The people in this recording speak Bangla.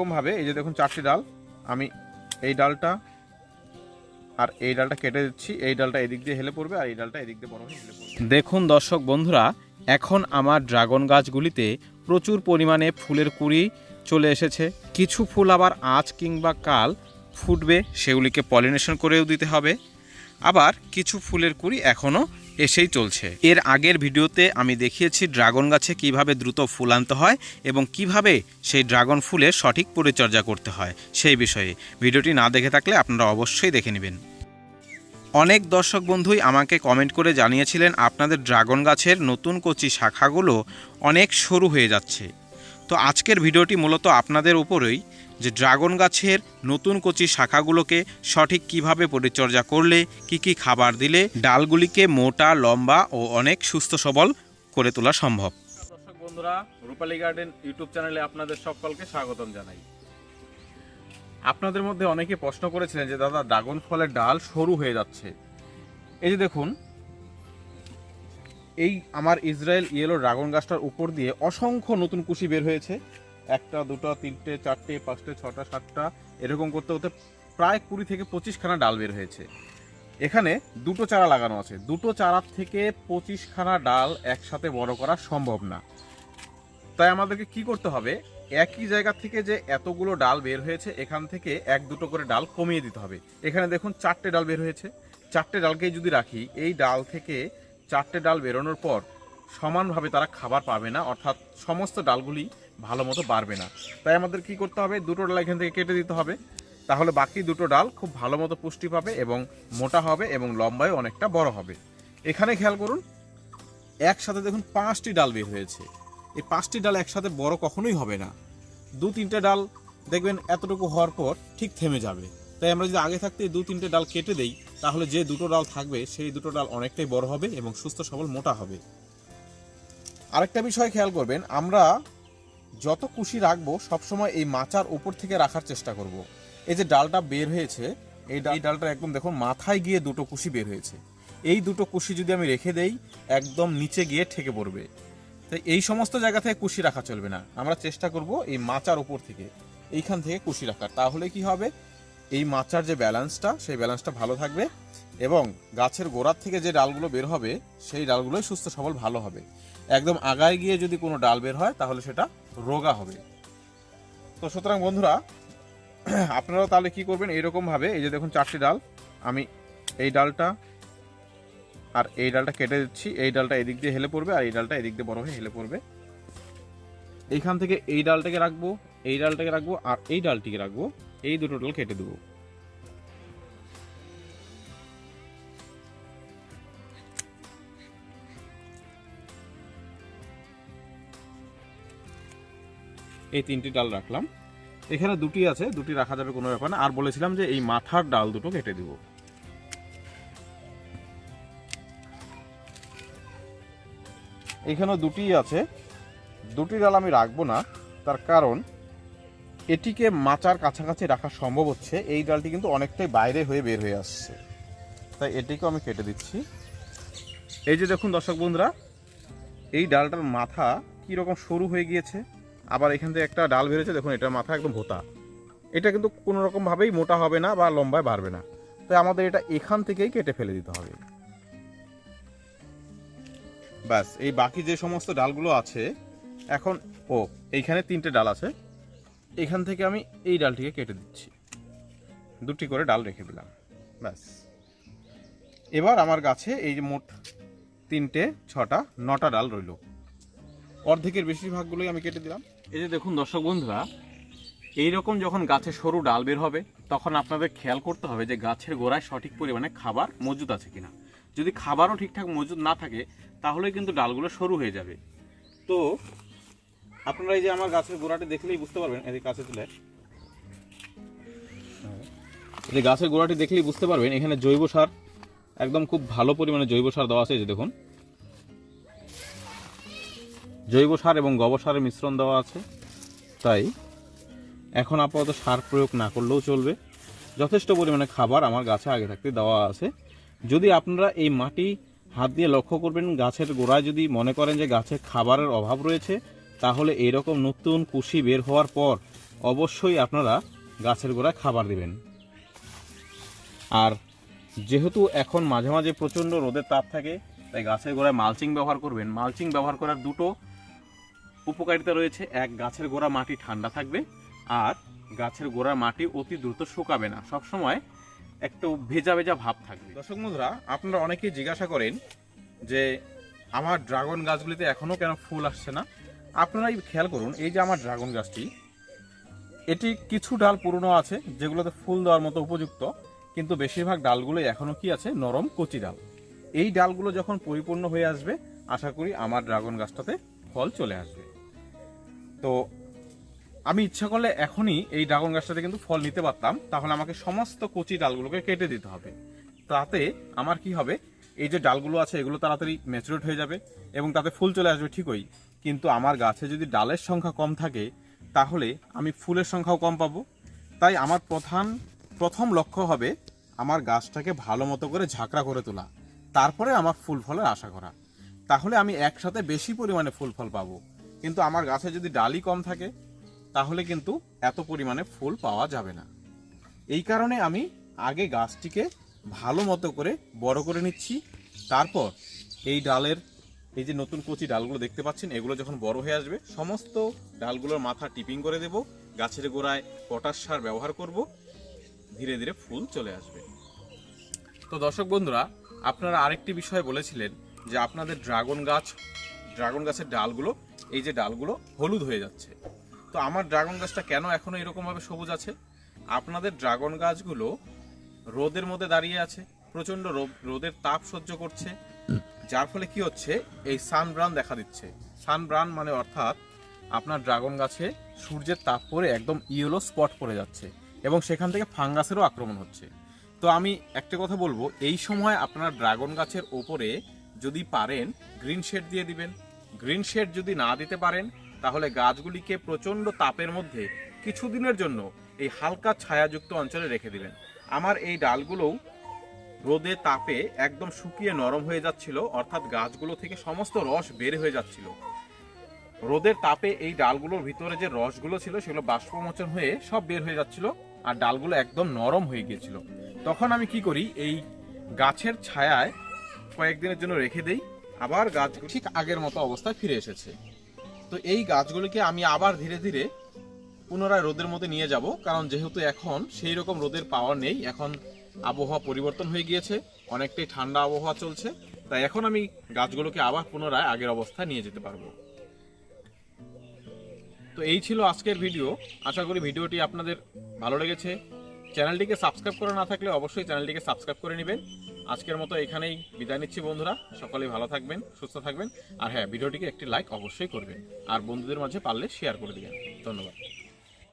এরকমভাবে, এই যে দেখুন চারটি ডাল, আমি এই ডালটা আর এই ডালটা কেটে দিচ্ছি। এই ডালটা এদিক দিয়ে হেলে পড়বে আর এই ডালটা এদিক দিয়ে বড় হেলে পড়বে। দেখুন দর্শক বন্ধুরা, এখন আমার ড্রাগন গাছগুলিতে প্রচুর পরিমাণে ফুলের কুড়ি চলে এসেছে। কিছু ফুল আবার আজ কিংবা কাল ফুটবে, সেগুলিকে পলিনেশন করেও দিতে হবে। আবার কিছু ফুলের কুড়ি এখনও এসেই চলছে। এর আগের ভিডিওতে আমি দেখিয়েছি ড্রাগন গাছে কীভাবে দ্রুত ফুল আনতে হয় এবং কীভাবে সেই ড্রাগন ফুলের সঠিক পরিচর্যা করতে হয় সেই বিষয়ে। ভিডিওটি না দেখে থাকলে আপনারা অবশ্যই দেখে নেবেন। অনেক দর্শক বন্ধুই আমাকে কমেন্ট করে জানিয়েছিলেন, আপনাদের ড্রাগন গাছের নতুন কচি শাখাগুলো অনেক সরু হয়ে যাচ্ছে। তো আজকের ভিডিওটি মূলত আপনাদের উপরেই যে ড্রাগন গাছের নতুন কচি শাখাগুলোকে সঠিক কীভাবে পরিচর্যা করলে, কি কি খাবার দিলে ডালগুলিকে মোটা, লম্বা ও অনেক সুস্থ সবল করে তোলা সম্ভব। দর্শক বন্ধুরা, রূপালী গার্ডেন ইউটিউব চ্যানেলে আপনাদের সকলকে স্বাগতম জানাই। আপনাদের মধ্যে অনেকে প্রশ্ন করেছিলেন যে, দাদা, ড্রাগন ফলের ডাল সরু হয়ে যাচ্ছে। এই যে দেখুন এই আমার ইসরায়েল ইয়েলো ড্রাগন গাছটার উপর দিয়ে অসংখ্য নতুন কুশি বের হয়েছে। একটা, দুটো, তিনটে, চারটে, পাঁচটে, ছটা, সাতটা, এরকম করতে করতে প্রায় কুড়ি থেকে পঁচিশখানা ডাল বের হয়েছে। এখানে দুটো চারা লাগানো আছে। দুটো চারার থেকে পঁচিশখানা ডাল একসাথে বড় করা সম্ভব না। তাই আমাদেরকে কি করতে হবে? একই জায়গা থেকে যে এতগুলো ডাল বের হয়েছে, এখান থেকে এক, দুটো করে ডাল কমিয়ে দিতে হবে। এখানে দেখুন, চারটে ডাল বের হয়েছে। চারটে ডালকেই যদি রাখি, এই ডাল থেকে চারটে ডাল বেরোনোর পর সমানভাবে তারা খাবার পাবে না, অর্থাৎ সমস্ত ডালগুলি ভালো মতো বাড়বে না। তাই আমাদের কি করতে হবে? দুটো ডাল এখান থেকে কেটে দিতে হবে। তাহলে বাকি দুটো ডাল খুব ভালো মতো পুষ্টি পাবে এবং মোটা হবে এবং লম্বায় অনেকটা বড় হবে। এখানে খেয়াল করুন, একসাথে দেখুন পাঁচটি ডাল বের হয়েছে। এই পাঁচটি ডাল একসাথে বড় কখনোই হবে না। দু তিনটে ডাল দেখবেন এতটুকু হওয়ার পর ঠিক থেমে যাবে। তাই আমরা যদি আগে থাকতে দু তিনটে ডাল কেটে দেই তাহলে যে দুটো ডাল থাকবে, সেই দুটো ডাল অনেকটাই বড় হবে এবং সুস্থ, সবল, মোটা হবে। আরেকটা বিষয় খেয়াল করবেন, আমরা যত কুশি রাখব, সবসময় এই মাচার উপর থেকে রাখার চেষ্টা করব। এই যে ডালটা বের হয়েছে, এই ডাল- ডালটা একদম দেখুন, মাথায় গিয়ে দুটো কুশি বের হয়েছে। এই দুটো কুশি যদি আমি রেখে দেই, একদম নিচে গিয়ে ঠেকে পড়বে। তাই এই সমস্ত জায়গা থেকে কুশি রাখা চলবে না। আমরা চেষ্টা করব এই মাচার উপর থেকে, এইখান থেকে কুশি রাখার। তাহলে কি হবে? এই মাচার যে ব্যালেন্সটা, সেই ব্যালেন্সটা ভালো থাকবে এবং গাছের গোড়ার থেকে যে ডালগুলো বের হবে, সেই ডালগুলোই সুস্থ, সবল, ভালো হবে। একদম আগায় গিয়ে যদি কোনো ডাল বের হয়, তাহলে সেটা রোগা হবে। তো সুতরাং বন্ধুরা, আপনারাও তাহলে কি করবেন? এইরকম ভাবে এই যে দেখুন চারটি ডাল, আমি এই ডালটা আর এই ডালটা কেটে দিচ্ছি। এই ডালটা এদিক দিয়ে হেলে পড়বে আর এই ডালটা এদিক দিয়ে বড় হয়ে হেলে পড়বে। এইখান থেকে এই ডালটাকে রাখব, এই ডালটাকে রাখব আর এই ডালটিকে রাখব। এই দুটো ডাল কেটে দেবো। এই তিনটি ডাল রাখলাম। এখানে দুটি আছে, দুটি রাখা যাবে কোনো ব্যাপার না। আর বলেছিলাম যে এই মাথার ডাল দুটো কেটে দিব। এখানেও দুটি আছে। দুটি ডাল আমি রাখব না, তার কারণ এটিকে মাচার কাছাকাছি রাখা সম্ভব হচ্ছে। এই ডালটি কিন্তু অনেকটাই বাইরে হয়ে বের হয়ে আসছে। তাই এটিকেও আমি কেটে দিচ্ছি। এই যে দেখুন দর্শক বন্ধুরা, এই ডালটার মাথা কি রকম সরু হয়ে গিয়েছে, আবার এখান থেকে একটা ডাল বেরোচ্ছে দেখুন এটার মাথা একদম ভোতা। এটা কিন্তু কোনো রকমভাবেই মোটা হবে না বা লম্বায় বাড়বে না। তাই আমাদের এটা এখান থেকেই কেটে ফেলে দিতে হবে। ব্যাস, এই বাকি যে সমস্ত ডালগুলো আছে, এখন, ও, এইখানে তিনটে ডাল আছে। এখান থেকে আমি এই ডালটিকে কেটে দিচ্ছি। দুটি করে ডাল রেখে দিলাম। ব্যাস। এবার আমার গাছে এই যে মোট তিনটে, ছটা, নটা ডাল রইল। অর্ধেকের বেশিরভাগগুলোই আমি কেটে দিলাম। এই যে দেখুন দর্শক বন্ধুরা, এইরকম যখন গাছে সরু ডাল বের হবে, তখন আপনাদের খেয়াল করতে হবে যে গাছের গোড়ায় সঠিক পরিমাণে খাবার মজুদ আছে কিনা। যদি খাবারও ঠিকঠাক মজুদ না থাকে, তাহলে কিন্তু ডালগুলো সরু হয়ে যাবে। তো আপনারা এই যে আমার গাছের গোড়াটি দেখলেই বুঝতে পারবেন এদিকে কাছে তুলে। এই গাছের গোড়াটি দেখলেই বুঝতে পারবেন, এখানে জৈব সার, একদম খুব ভালো পরিমাণে জৈব সার দেওয়া আছে এই যে দেখুন। জৈব সার এবং গোবর সারের মিশ্রণ দেওয়া আছে, তাই এখন আপাতত সার প্রয়োগ না করলেও চলবে। যথেষ্ট পরিমাণে খাবার আমার গাছে আগে থাকতে দেওয়া আছে। যদি আপনারা এই মাটি হাত দিয়ে লক্ষ্য করবেন, গাছের গোড়ায় যদি মনে করেন যে গাছে খাবারের অভাব রয়েছে তাহলে এইরকম নতুন কুশি বের হওয়ার পর অবশ্যই আপনারা গাছের গোড়ায় খাবার দিবেন। আর যেহেতু এখন মাঝে মাঝে প্রচণ্ড রোদের তাপ থাকে, তাই গাছের গোড়ায় মালচিং ব্যবহার করবেন। মালচিং ব্যবহার করার দুটো উপকারিতা রয়েছে। এক, গাছের গোড়া মাটি ঠান্ডা থাকবে। আর গাছের গোড়ার মাটি অতি দ্রুত শুকাবে না। সবসময় একটু ভেজা ভেজা ভাব থাকবে। দর্শক বন্ধুরা, আপনারা অনেকেই জিজ্ঞাসা করেন যে, আমার ড্রাগন গাছগুলিতে এখনও কেন ফুল আসছে না? আপনারাই খেয়াল করুন, এই যে আমার ড্রাগন গাছটি, এটি কিছু ডাল পুরনো আছে, যেগুলোতে ফুল দেওয়ার মতো উপযুক্ত, কিন্তু বেশিরভাগ ডালগুলোই এখনও কি আছে? নরম কচি ডাল। এই ডালগুলো যখন পরিপূর্ণ হয়ে আসবে, আশা করি আমার ড্রাগন গাছটাতে ফল চলে আসবে। তো, আমি ইচ্ছা করলে এখনই এই ড্রাগন গাছটাতে কিন্তু ফল নিতে পারতাম, তাহলে আমাকে সমস্ত কচি ডালগুলোকে কেটে দিতে হবে। তাতে আমার কি হবে? এই যে ডালগুলো আছে, এগুলো তাড়াতাড়ি ম্যাচুরেট হয়ে যাবে এবং তাতে ফুল চলে আসবে ঠিকই। কিন্তু আমার গাছে যদি ডালের সংখ্যা কম থাকে, তাহলে আমি ফুলের সংখ্যাও কম পাবো। তাই আমার প্রধান, প্রথম লক্ষ্য হবে আমার গাছটাকে ভালো মতো করে ঝাঁকড়া করে তোলা। তারপরে আমার ফুল ফলের আশা করা। তাহলে আমি একসাথে বেশি পরিমাণে ফুল ফল পাবো। কিন্তু আমার গাছে যদি ডালই কম থাকে, তাহলে কিন্তু এত পরিমাণে ফুল পাওয়া যাবে না। এই কারণে আমি আগে গাছটিকে ভালো মতো করে বড় করে নিচ্ছি। তারপর এই ডালের, এই যে নতুন কচি ডালগুলো দেখতে পাচ্ছেন, এগুলো যখন বড় হয়ে আসবে, সমস্ত ডালগুলোর মাথা টিপিং করে দেব, গাছের গোড়ায় পটাশ সার ব্যবহার করব, ধীরে ধীরে ফুল চলে আসবে। তো দর্শক বন্ধুরা, আপনারা আরেকটি বিষয় বলেছিলেন যে আপনাদের ড্রাগন গাছ, ড্রাগন গাছের ডালগুলো, এই যে ডালগুলো হলুদ হয়ে যাচ্ছে। তো আমার ড্রাগন গাছটা কেন এখনও এরকমভাবে সবুজ আছে? আপনাদের ড্রাগন গাছগুলো রোদের মধ্যে দাঁড়িয়ে আছে প্রচণ্ড রোদের তাপ সহ্য করছে। যার ফলে কি হচ্ছে এই সানব্রান দেখা দিচ্ছে। সানব্রান মানে অর্থাৎ আপনার ড্রাগন গাছে সূর্যের তাপ পরে একদম ইয়েলো স্পট পড়ে যাচ্ছে এবং সেখান থেকে ফাঙ্গাসেরও আক্রমণ হচ্ছে। তো আমি একটা কথা বলব এই সময় আপনার ড্রাগন গাছের ওপরে যদি পারেন গ্রিন শেড দিয়ে দিবেন। গ্রিন শেড যদি না দিতে পারেন তাহলে গাছগুলিকে প্রচণ্ড তাপের মধ্যে কিছুদিনের জন্য এই হালকা ছায়াযুক্ত অঞ্চলে রেখে দিবেন। আমার এই ডালগুলোও রোদে তাপে একদম শুকিয়ে নরম হয়ে যাচ্ছিল, অর্থাৎ গাছগুলো থেকে সমস্ত রস বের হয়ে যাচ্ছিল। রোদের তাপে এই ডালগুলোর ভিতরে যে রসগুলো ছিল, সেগুলো বাষ্পমোচন হয়ে সব বের হয়ে যাচ্ছিল আর ডালগুলো একদম নরম হয়ে গিয়েছিল। তখন আমি কি করি, এই গাছের ছায়ায় কয়েকদিনের জন্য রেখে দেই, আবার গাছগুলো ঠিক আগের মতো অবস্থায় ফিরে এসেছে। তো এই গাছগুলিকে আমি আবার ধীরে ধীরে পুনরায় রোদের মধ্যে নিয়ে যাব, কারণ যেহেতু এখন সেই রকম রোদের পাওয়ার নেই, এখন আবহাওয়া পরিবর্তন হয়ে গিয়েছে, অনেকটাই ঠান্ডা আবহাওয়া চলছে, তাই এখন আমি গাছগুলোকে আবার পুনরায় আগের অবস্থায় নিয়ে যেতে পারব। তো এই ছিল আজকের ভিডিও, আশা করি ভিডিওটি আপনাদের ভালো লেগেছে। চ্যানেলটিকে সাবস্ক্রাইব করা না থাকলে অবশ্যই চ্যানেলটিকে সাবস্ক্রাইব করে নেবেন। আজকের মতো এখানেই বিদায় নিচ্ছি বন্ধুরা, সকলেই ভালো থাকবেন, সুস্থ থাকবেন, আর হ্যাঁ ভিডিওটিকে একটি লাইক অবশ্যই করবেন, আর বন্ধুদের মাঝে পারলে শেয়ার করে দিবেন। ধন্যবাদ।